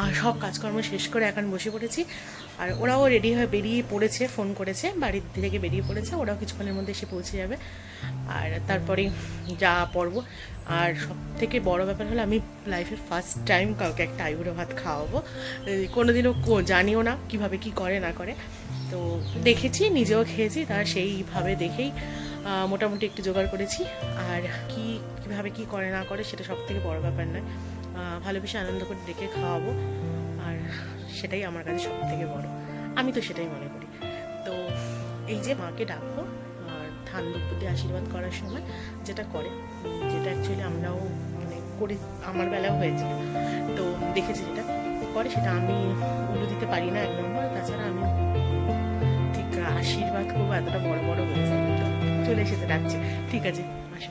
আর সব কাজকর্ম শেষ করে এখন বসে পড়েছি। আর ওরাও রেডি হয়ে বেরিয়ে পড়েছে ফোন করেছে, বাড়ির থেকে বেরিয়ে পড়েছে, ওরাও কিছুক্ষণের মধ্যে এসে পৌঁছে যাবে। আর তারপরে যা পড়ব আর সব থেকে বড় ব্যাপার হলো আমি লাইফে ফার্স্ট টাইম কাউকে একটা আইবুড়ো ভাত খাওয়াবো। কোনোদিনও জানিও না কীভাবে কি করে, না করে। তো দেখেছি, নিজেও খেয়েছি, তার সেইভাবে দেখেই মোটামুটি একটু জোগাড় করেছি। আর কি, কীভাবে কি করে, না করে, সেটা সব থেকে বড় ব্যাপার নয়। ভালোবেসে আনন্দ করে ডেকে খাওয়াবো। আর সেটাই আমার কাছে সব থেকে বড়। আমি তো সেটাই মনে করি। তো এই যে মাকে ডাকবো আর ধান দুপুর আশীর্বাদ করার সময় যেটা করে যেটা অ্যাকচুয়ালি আমরাও মানে করি, আমার বেলাও হয়েছে তো দেখেছি যেটা করে, সেটা আমি উলু দিতে পারি না এক নম্বর। তাছাড়া আমি ঠিক আশীর্বাদ করব এতটা বড় বড় হয়ে তো চলে এসেছে, ডাকছে। ঠিক আছে, আসো।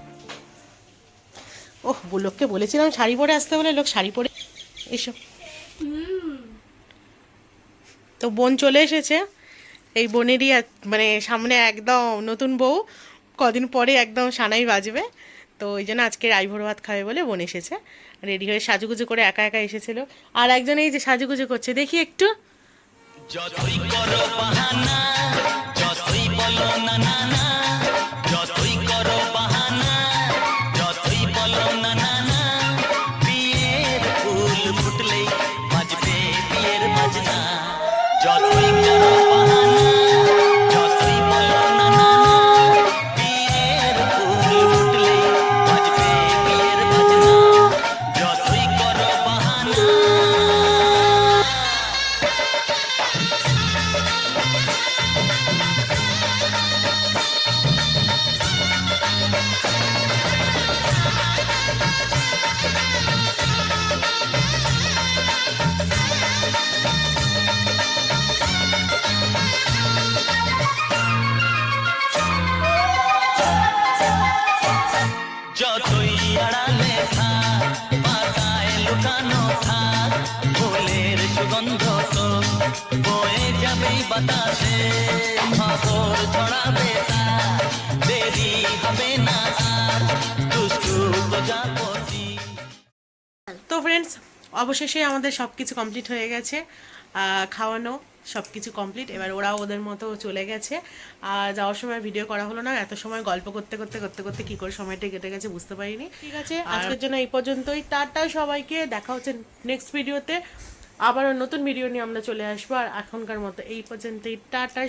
ওহ, লোককে বলেছিলাম শাড়ি পরে আসতে বলে লোক শাড়ি পরে এসো। তো বোন চলে এসেছে। এই বোনেরই মানে সামনে একদম নতুন বউ। কদিন পরে একদম সানাই বাজবে। তো ওই জন্য আজকে রাইভোর ভাত খাবে বলে বোন এসেছে। রেডি হয়ে সাজুগুজু করে একা একা এসেছিল। আর একজন এই যে সাজুগুজু করছে, দেখি একটু। যতই করো বাহানা বয়ে বাতাসে খবর ছড়াবে তার দেরি হবে না আর দুষ্টু প্রজাপতি তো ফ্রেন্ডস অবশেষে আমাদের সব কিছু কমপ্লিট হয়ে গেছে। খাওয়ানো সব কিছু কমপ্লিট এবার ওরাও ওদের মতো চলে গেছে। আর যাওয়ার সময় ভিডিও করা হলো না। এত সময় গল্প করতে করতে করতে করতে কি করে সময়টা কেটে গেছে বুঝতে পারিনি। ঠিক আছে আজকের জন্য এই পর্যন্তই। টাটা সবাইকে। দেখা হচ্ছে নেক্সট ভিডিওতে আবারও নতুন ভিডিও নিয়ে আমরা চলে আসব। আর এখনকার মতো এই পর্যন্তই টাটা